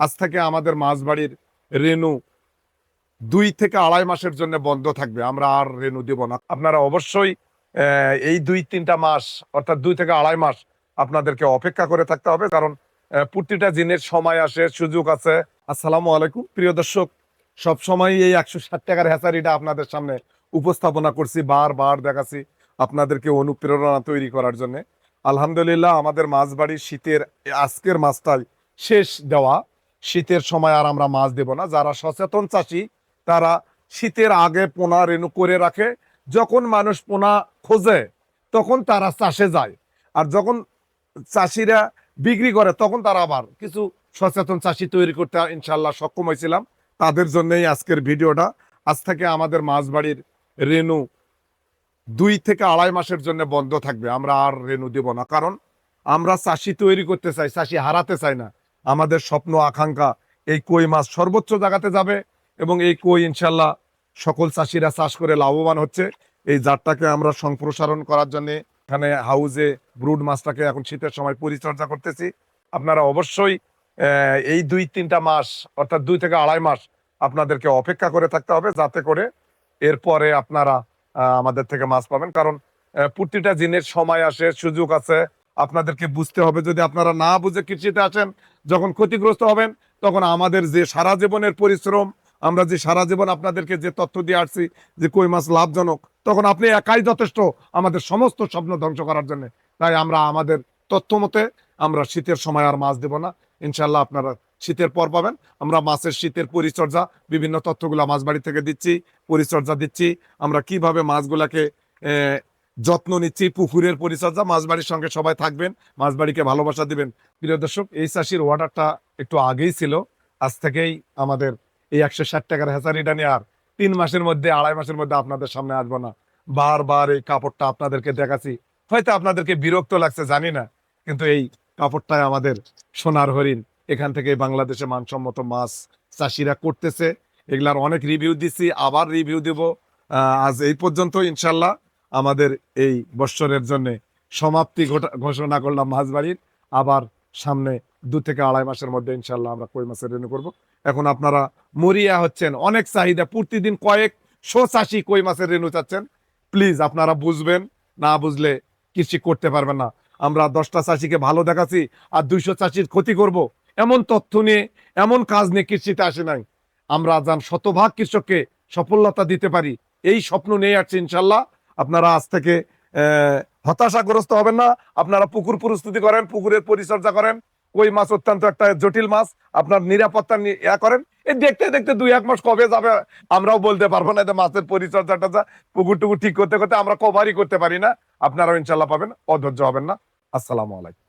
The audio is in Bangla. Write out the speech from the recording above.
আজ থেকে আমাদের মাছবাড়ির রেনু দুই থেকে আড়াই মাসের জন্য বন্ধ থাকবে, আমরা আর রেনু দিব না। আপনারা অবশ্যই এই দুই তিনটা মাস, অর্থাৎ দুই থেকে আড়াই মাস আপনাদেরকে অপেক্ষা করে থাকতে হবে, কারণ প্রতিটা জিনের সময় আসে, সুযোগ আছে। আসসালামু আলাইকুম, প্রিয় দর্শক, সব সময় এই একশো ষাট টাকার হ্যাচারিটা আপনাদের সামনে উপস্থাপনা করছি বারবার দেখাচ্ছি আপনাদেরকে অনুপ্রেরণা তৈরি করার জন্য। আলহামদুলিল্লাহ, আমাদের মাছবাড়ির শীতের, আজকের মাছটাই শেষ দেওয়া। শীতের সময় আর আমরা মাছ দেব না। যারা সচেতন চাষি, তারা শীতের আগে পোনা রেণু করে রাখে। যখন মানুষ পোনা খোঁজে, তখন তারা চাষে যায়। আর যখন চাষিরা বিক্রি করে, তখন তারা আবার কিছু সচেতন চাষি তৈরি করতে ইনশাল্লাহ সক্ষম হয়েছিলাম। তাদের জন্যই আজকের ভিডিওটা। আজ থেকে আমাদের মাছবাড়ির রেণু দুই থেকে আড়াই মাসের জন্য বন্ধ থাকবে। আমরা আর রেণু দেব না। কারণ আমরা চাষি তৈরি করতে চাই, চাষি হারাতে চাই না। আমাদের স্বপ্ন, আকাঙ্ক্ষা এই কই মাছ সর্বোচ্চ জায়গাতে যাবে এবং এই কই ইনশাল্লাহ সকল চাষিরা চাষ করে লাভবান হচ্ছে। এই জাতটাকে আমরা সম্প্রসারণ করার জন্য এখানে হাউজে ব্রুড মাছটাকে এখন শীতের সময় পরিচর্যা করতেছি। আপনারা অবশ্যই এই দুই তিনটা মাস অর্থাৎ দুই থেকে আড়াই মাস আপনাদেরকে অপেক্ষা করে থাকতে হবে যাতে করে এরপরে আপনারা আমাদের থেকে মাছ পাবেন। কারণ প্রতিটা জিনের সময় আসে, সুযোগ আছে। আপনাদেরকে বুঝতে হবে, যদি আপনারা না বুঝে কৃষিতে আসেন যখন ক্ষতিগ্রস্ত হবেন, তখন আমাদের যে সারা জীবনের পরিশ্রম, আমরা যে সারা জীবন আপনাদেরকে যে তথ্য দিয়ে আসছি যে কই মাছ লাভজনক, তখন আপনি একাই যথেষ্ট আমাদের সমস্ত স্বপ্ন ধ্বংস করার জন্য। তাই আমরা আমাদের তথ্য মতে আমরা শীতের সময় আর মাছ দেব না। ইনশাল্লাহ আপনারা শীতের পর পাবেন। আমরা মাছের শীতের পরিচর্যা, বিভিন্ন তথ্যগুলো মাছ বাড়ি থেকে দিচ্ছি, পরিচর্যা দিচ্ছি। আমরা কীভাবে মাছগুলাকে যত্ন নিচ্ছি, পুকুরের পরিচর্যা, মাছবাড়ির সঙ্গে সবাই থাকবেন, মাছবাড়িকে ভালোবাসা দিবেন। প্রিয় দর্শক, এই চাষির অর্ডারটা একটু আগেই ছিল, আজ থেকেই আমাদের এই একশো ষাট টাকার হ্যাচারিটা নিয়ে আর তিন মাসের মধ্যে, আড়াই মাসের মধ্যে আপনাদের সামনে আসব না। বারবার এই কাপড়টা আপনাদেরকে দেখাচ্ছি। হয়তো আপনাদেরকে বিরক্ত লাগছে, জানি না, কিন্তু এই কাপড়টাই আমাদের সোনার হরিণ। এখান থেকে বাংলাদেশে মানসম্মত মাছ চাষিরা করতেছে। এগুলার অনেক রিভিউ দিচ্ছি, আবার রিভিউ দেব। আজ এই পর্যন্ত, ইনশাল্লাহ। আমাদের এই বৎসরের জন্য সমাপ্তি ঘোষণা করলাম মাছবাড়ির আবার সামনে দু থেকে আড়াই মাসের মধ্যে ইনশাল্লাহ আমরা কই মাছের রেনু করব। এখন আপনারা মরিয়া হচ্ছেন, অনেক চাহিদা। প্রতিদিন কয়েক শো চাষি কই মাছের রেনু চাচ্ছেন। প্লিজ আপনারা বুঝবেন, না বুঝলে কৃষি করতে পারবেন না। আমরা দশটা চাষিকে ভালো দেখাচ্ছি, আর দুইশো চাষির ক্ষতি করব। এমন তথ্য নিয়ে, এমন কাজ নিয়ে কৃষিতে আসে নাই। আমরা যান শতভাগ কৃষককে সফলতা দিতে পারি। এই স্বপ্ন নিয়ে আসছে ইনশাল্লাহ আপনারা আজ থেকে হতাশাগ্রস্ত হবেন না। আপনারা পুকুর প্রস্তুতি করেন, পুকুরের পরিচর্যা করেন। কই মাছ অত্যন্ত একটা জটিল মাছ, আপনার নিরাপত্তা ইয়া করেন। এই দেখতে দেখতে দুই এক মাস কবে যাবে, আমরাও বলতে পারব না। যে মাছের পরিচর্যাটা যা পুকুর টুকুর ঠিক করতে করতে আমরা কভারই করতে পারি না। আপনারাও ইনশাল্লাহ পাবেন, অধৈর্য হবেন না। আসসালামু আলাইকুম।